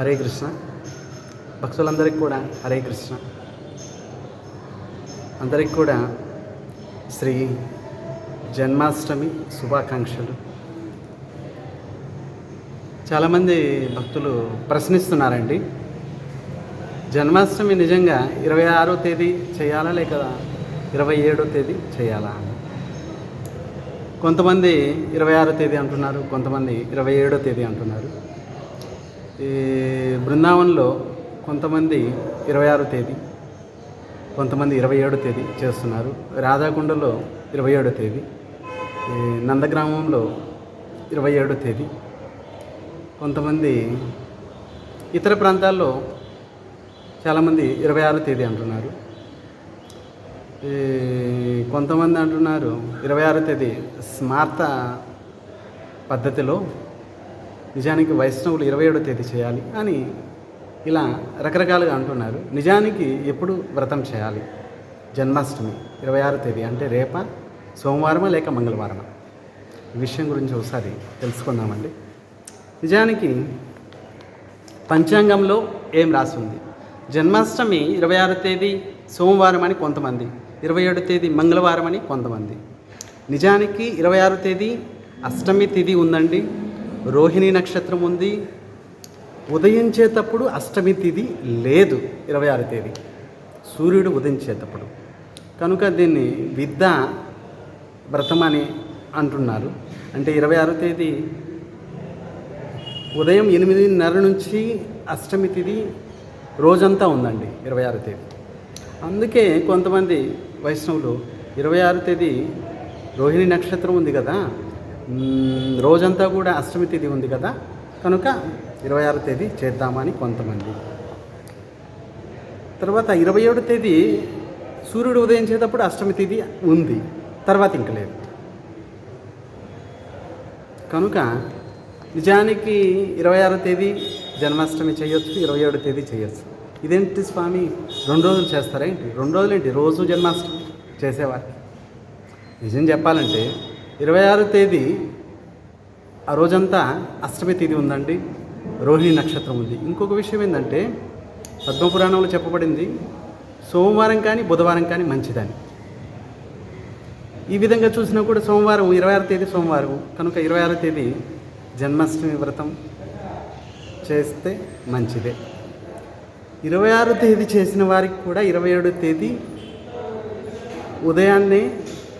హరే కృష్ణ. భక్తులందరికీ కూడా హరే కృష్ణ. అందరికి కూడా శ్రీ జన్మాష్టమి శుభాకాంక్షలు. చాలామంది భక్తులు ప్రశ్నిస్తున్నారండి జన్మాష్టమి నిజంగా ఇరవై ఆరో తేదీ చేయాలా లేక ఇరవై ఏడో తేదీ చేయాలా? కొంతమంది ఇరవై ఆరో తేదీ అంటున్నారు కొంతమంది ఇరవై ఏడో తేదీ అంటున్నారు. ఈ బృందావనంలో కొంతమంది ఇరవై ఆరో తేదీ కొంతమంది ఇరవై ఏడో తేదీ చేస్తున్నారు. రాధాకుండలో ఇరవై ఏడో తేదీ ఈ నందగ్రామంలో ఇరవై ఏడో తేదీ కొంతమంది ఇతర ప్రాంతాల్లో చాలామంది ఇరవై ఆరో తేదీ అంటున్నారు. ఈ కొంతమంది అంటున్నారు ఇరవై ఆరో తేదీ స్మార్త పద్ధతిలో నిజానికి వైష్ణవులు ఇరవై ఏడో తేదీ చేయాలి అని ఇలా రకరకాలుగా అంటున్నారు. నిజానికి ఎప్పుడు వ్రతం చేయాలి? జన్మాష్టమి ఇరవై ఆరో తేదీ అంటే రేప సోమవారమా లేక మంగళవారమా? ఈ విషయం గురించి ఒకసారి తెలుసుకుందామండి. నిజానికి పంచాంగంలో ఏం రాసింది జన్మాష్టమి ఇరవై ఆరో తేదీ సోమవారం అని కొంతమంది ఇరవై ఏడో తేదీ మంగళవారం అని కొంతమంది. నిజానికి ఇరవై ఆరో తేదీ అష్టమి తిథి ఉందండి. రోహిణి నక్షత్రం ఉంది. ఉదయించేటప్పుడు అష్టమి తిథి లేదు ఇరవై ఆరు తేదీ. సూర్యుడు ఉదయించేటప్పుడు కనుక దీన్ని విద్య వ్రతం అని అంటున్నారు. అంటే ఇరవై ఆరో తేదీ ఉదయం ఎనిమిదిన్నర నుంచి అష్టమి తిథి రోజంతా ఉందండి ఇరవై ఆరో తేదీ. అందుకే కొంతమంది వైష్ణవులు ఇరవై ఆరో తేదీ రోహిణి నక్షత్రం ఉంది కదా రోజంతా కూడా అష్టమి తిథి ఉంది కదా. కనుక ఇరవై ఆరో తేదీ చేద్దామని కొంతమంది. తర్వాత ఇరవై ఏడో తేదీ సూర్యుడు ఉదయించేటప్పుడు అష్టమి తిథి ఉంది. తర్వాత ఇంక లేదు. కనుక నిజానికి ఇరవై ఆరో తేదీ జన్మాష్టమి చేయొచ్చు ఇరవై ఏడో తేదీ చేయొచ్చు. ఇదేంటి స్వామి? రెండు రోజులు చేస్తారా ఏంటి? రెండు రోజులు ఏంటి? రోజు జన్మాష్టమి చేసేవారు నిజం చెప్పాలంటే ఇరవై ఆరో తేదీ ఆ రోజంతా అష్టమి తేదీ ఉందండి. రోహిణి నక్షత్రం ఉంది. ఇంకొక విషయం ఏంటంటే పద్మపురాణంలో చెప్పబడింది సోమవారం కానీ బుధవారం కానీ మంచిదని. ఈ విధంగా చూసినా కూడా సోమవారం ఇరవై ఆరో తేదీ సోమవారం. కనుక ఇరవై ఆరో తేదీ జన్మాష్టమి వ్రతం చేస్తే మంచిదే. ఇరవై ఆరో తేదీ చేసిన వారికి కూడా ఇరవై ఏడో తేదీ ఉదయాన్నే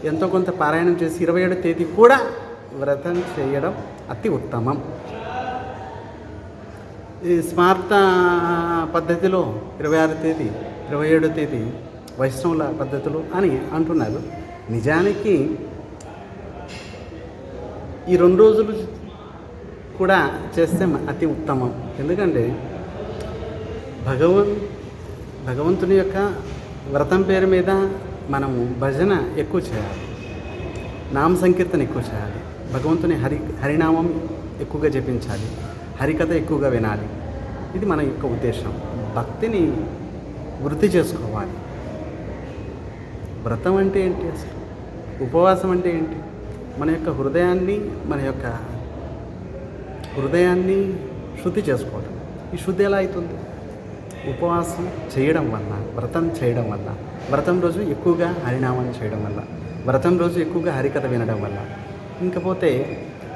ఎంతో కొంత పారాయణం చేసి ఇరవై ఏడో తేదీ కూడా వ్రతం చేయడం అతి ఉత్తమం. ఈ స్మార్త పద్ధతిలో ఇరవై ఆరో తేదీ ఇరవై ఏడో తేదీ వైష్ణవుల పద్ధతులు అని అంటున్నారు. నిజానికి ఈ రెండు రోజులు కూడా చేస్తే అతి ఉత్తమం. ఎందుకంటే భగవన్ భగవంతుని యొక్క వ్రతం పేరు మీద మనము భజన ఎక్కువ చేయాలి. నామ సంకీర్తన ఎక్కువ చేయాలి. భగవంతుని హరి హరినామం ఎక్కువగా జపించాలి. హరికథ ఎక్కువగా వినాలి. ఇది మన యొక్క ఉద్దేశం. భక్తిని వృద్ధి చేసుకోవాలి. వ్రతం అంటే ఏంటి అసలు? ఉపవాసం అంటే ఏంటి? మన యొక్క హృదయాన్ని మన యొక్క హృదయాన్ని శుద్ధి చేసుకోవడం ఈ శుద్ధి ఎలా అవుతుంది? ఉపవాసం చేయడం వల్ల వ్రతం చేయడం వల్ల వ్రతం రోజు ఎక్కువగా హరినామం చేయడం వల్ల వ్రతం రోజు ఎక్కువగా హరికథ వినడం వల్ల ఇంకపోతే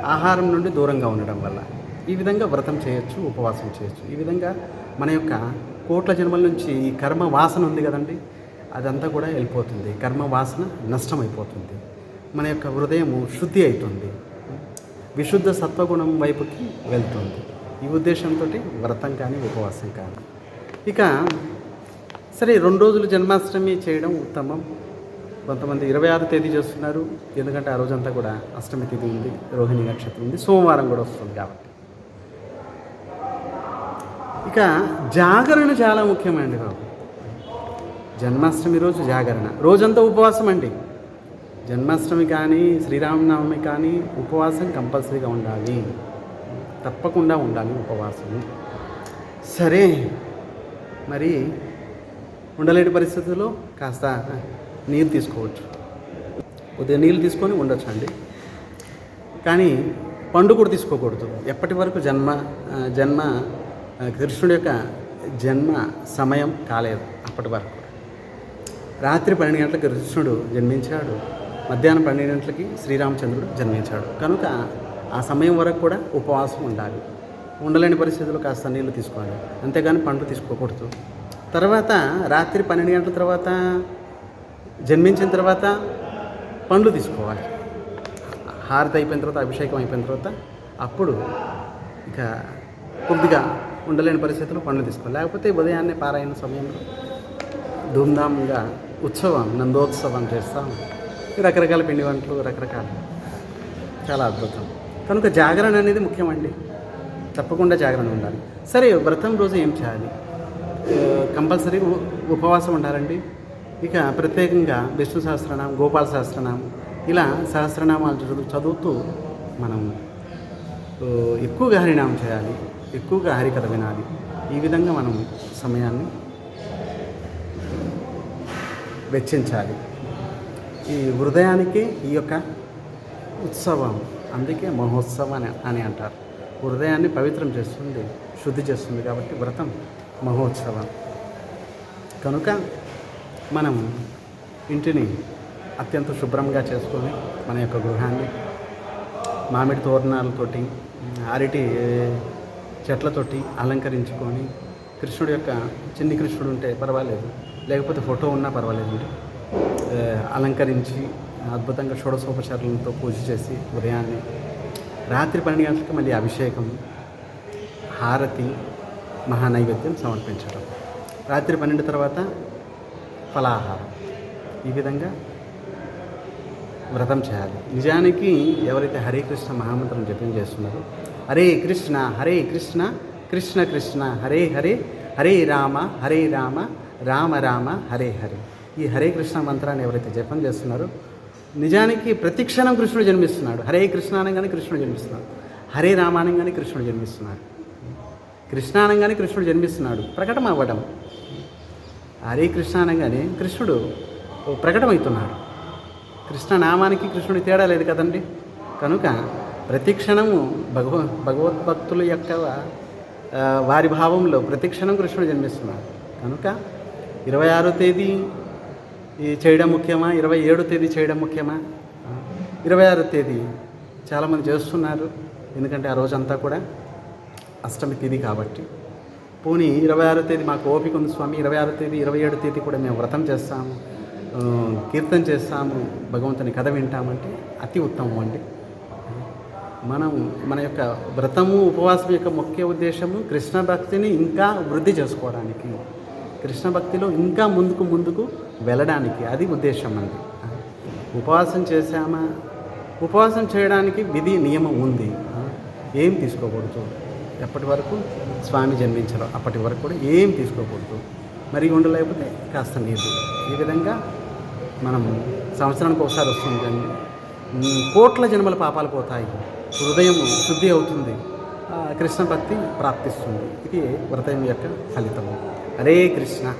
ఆహారం నుండి దూరంగా ఉండడం వల్ల ఈ విధంగా వ్రతం చేయొచ్చు ఉపవాసం చేయొచ్చు. ఈ విధంగా మన యొక్క కోట్ల జన్మల నుంచి ఈ కర్మ వాసన ఉంది కదండి అదంతా కూడా వెళ్ళిపోతుంది. కర్మ వాసన నష్టమైపోతుంది. మన యొక్క హృదయము శుద్ధి అవుతుంది విశుద్ధ సత్వగుణం వైపుకి వెళ్తుంది. ఈ ఉద్దేశంతో వ్రతం కానీ ఉపవాసం కానీ. ఇక సరే రెండు రోజులు జన్మాష్టమి చేయడం ఉత్తమం. కొంతమంది ఇరవై ఆరు తేదీ చేస్తున్నారు. ఎందుకంటే ఆ రోజంతా కూడా అష్టమి తిథి ఉంది. రోహిణి నక్షత్రం ఉంది. సోమవారం కూడా వస్తుంది కాబట్టి. ఇక జాగరణ చాలా ముఖ్యమండి బాబు. జన్మాష్టమి రోజు జాగరణ. రోజంతా ఉపవాసం అండి. జన్మాష్టమి కానీ శ్రీరామనవమి కానీ ఉపవాసం కంపల్సరీగా ఉండాలి. తప్పకుండా ఉండాలి ఉపవాసం సరే మరి ఉండలేని పరిస్థితుల్లో కాస్త నీరు తీసుకోవచ్చు. కొద్దిగా నీళ్ళు తీసుకొని ఉండొచ్చు అండి. కానీ పండు కూడా తీసుకోకూడదు. ఎప్పటి వరకు జన్మ జన్మ కృష్ణుడి యొక్క జన్మ సమయం కాలేదు అప్పటి వరకు. రాత్రి పన్నెండు గంటలకు కృష్ణుడు జన్మించాడు. మధ్యాహ్నం పన్నెండు గంటలకి శ్రీరామచంద్రుడు జన్మించాడు. కనుక ఆ సమయం వరకు కూడా ఉపవాసం ఉండాలి. ఉండలేని పరిస్థితుల్లో కాస్త నీళ్ళు తీసుకోవాలి అంతేగాని పండ్లు తీసుకోకూడదు. తర్వాత రాత్రి పన్నెండు గంటల తర్వాత జన్మించిన తర్వాత పండ్లు తీసుకోవాలి. హారతి అయిపోయిన తర్వాత అభిషేకం అయిపోయిన తర్వాత అప్పుడు ఇక కొద్దిగా ఉండలేని పరిస్థితుల్లో పండ్లు తీసుకోవాలి. లేకపోతే ఉదయాన్నే పారాయణ సమయంలో ధూమ్ధామ్గా ఉత్సవం నందోత్సవం చేస్తాం. రకరకాల పిండి వంటలు రకరకాల చాలా అద్భుతం. కనుక జాగరణ అనేది ముఖ్యమండి. తప్పకుండా జాగ్రత్త ఉండాలి. సరే వ్రతం రోజు ఏం చేయాలి? కంపల్సరీ ఉపవాసం ఉండాలండి. ఇక ప్రత్యేకంగా విష్ణు సహస్రనామం గోపాల సహస్రనామం ఇలా సహస్రనామాలు చదువు చదువుతూ మనం ఎక్కువగా హరినామం చేయాలి ఎక్కువగా హరికథ వినాలి. ఈ విధంగా మనం సమయాన్ని వెచ్చించాలి. ఈ హృదయానికి ఈ యొక్క ఉత్సవం అందుకే మహోత్సవం అని అని అంటారు. హృదయాన్ని పవిత్రం చేస్తుంది శుద్ధి చేస్తుంది కాబట్టి వ్రతం మహోత్సవం. కనుక మనం ఇంటిని అత్యంత శుభ్రంగా చేసుకొని మన యొక్క గృహాన్ని మామిడి తోరణాలతోటి అరటి చెట్లతోటి అలంకరించుకొని కృష్ణుడు యొక్క చిన్ని కృష్ణుడు ఉంటే పర్వాలేదు లేకపోతే ఫోటో ఉన్నా పర్వాలేదు అలంకరించి అద్భుతంగా షోడశోపచారాలతో పూజ చేసి ఉదయాన్నే రాత్రి పన్నెండు గంటలకి మళ్ళీ అభిషేకం హారతి మహానైవేద్యం సమర్పించడం. రాత్రి పన్నెండు తర్వాత ఫలాహారం. ఈ విధంగా వ్రతం చేయాలి. నిజానికి ఎవరైతే హరే కృష్ణ మహామంత్రం జపం చేస్తున్నారో హరే కృష్ణ హరే కృష్ణ కృష్ణ కృష్ణ హరే హరే హరే రామ హరే రామ రామ రామ హరే హరే. ఈ హరే కృష్ణ మంత్రాన్ని ఎవరైతే జపం చేస్తున్నారో నిజానికి ప్రతి క్షణం కృష్ణుడు జన్మిస్తున్నాడు. హరే కృష్ణ అనగానే కృష్ణుడు జన్మిస్తున్నాడు. హరే రామ అనగానే కృష్ణుడు జన్మిస్తున్నాడు. కృష్ణ అనగానే కృష్ణుడు జన్మిస్తున్నాడు. ప్రకటన అవ్వడం హరే కృష్ణ అనగానే కృష్ణుడు ప్రకటమవుతున్నాడు కృష్ణ నామానికి కృష్ణుడి తేడా లేదు కదండి? కనుక ప్రతి క్షణము భగవ భగవద్భక్తుల యొక్క వారి భావంలో ప్రతి క్షణం కృష్ణుడు జన్మిస్తున్నాడు. కనుక ఇరవై ఆరో తేదీ ఈ చేయడం ముఖ్యమా? ఇరవై ఏడో తేదీ చేయడం ముఖ్యమా? ఇరవై ఆరో తేదీ. చాలామంది చేస్తున్నారు. ఎందుకంటే ఆ రోజంతా కూడా అష్టమి తేదీ కాబట్టి. పోనీ ఇరవై ఆరో తేదీ మాకు ఓపిక ఉంది స్వామి. ఇరవై ఆరో తేదీ ఇరవై ఏడో తేదీ కూడా మేము వ్రతం చేస్తాము. కీర్తన చేస్తాము. భగవంతుని కథ వింటామంటే అతి ఉత్తమం అండి. మనం మన యొక్క వ్రతము ఉపవాసం యొక్క ముఖ్య ఉద్దేశము కృష్ణ భక్తిని ఇంకా వృద్ధి చేసుకోవడానికి. కృష్ణ భక్తిలో ఇంకా ముందుకు ముందుకు వెళ్ళడానికి అది ఉద్దేశం అండి. ఉపవాసం చేశామా? ఉపవాసం చేయడానికి విధి నియమం ఉంది. ఏం తీసుకోకూడదు. ఎప్పటి వరకు? స్వామి జన్మించరు అప్పటి వరకు కూడా ఏం తీసుకోకూడదు. మరి ఉండలేకపోతే కాస్త నీరు. ఈ విధంగా మనం సంవత్సరానికి ఒకసారి వస్తుంది కానీ కోట్ల జన్మల పాపాలు పోతాయి. హృదయం శుద్ధి అవుతుంది. కృష్ణ భక్తి ప్రాప్తిస్తుంది. ఇది వ్రతం యొక్క ఫలితము. హరే కృష్ణ.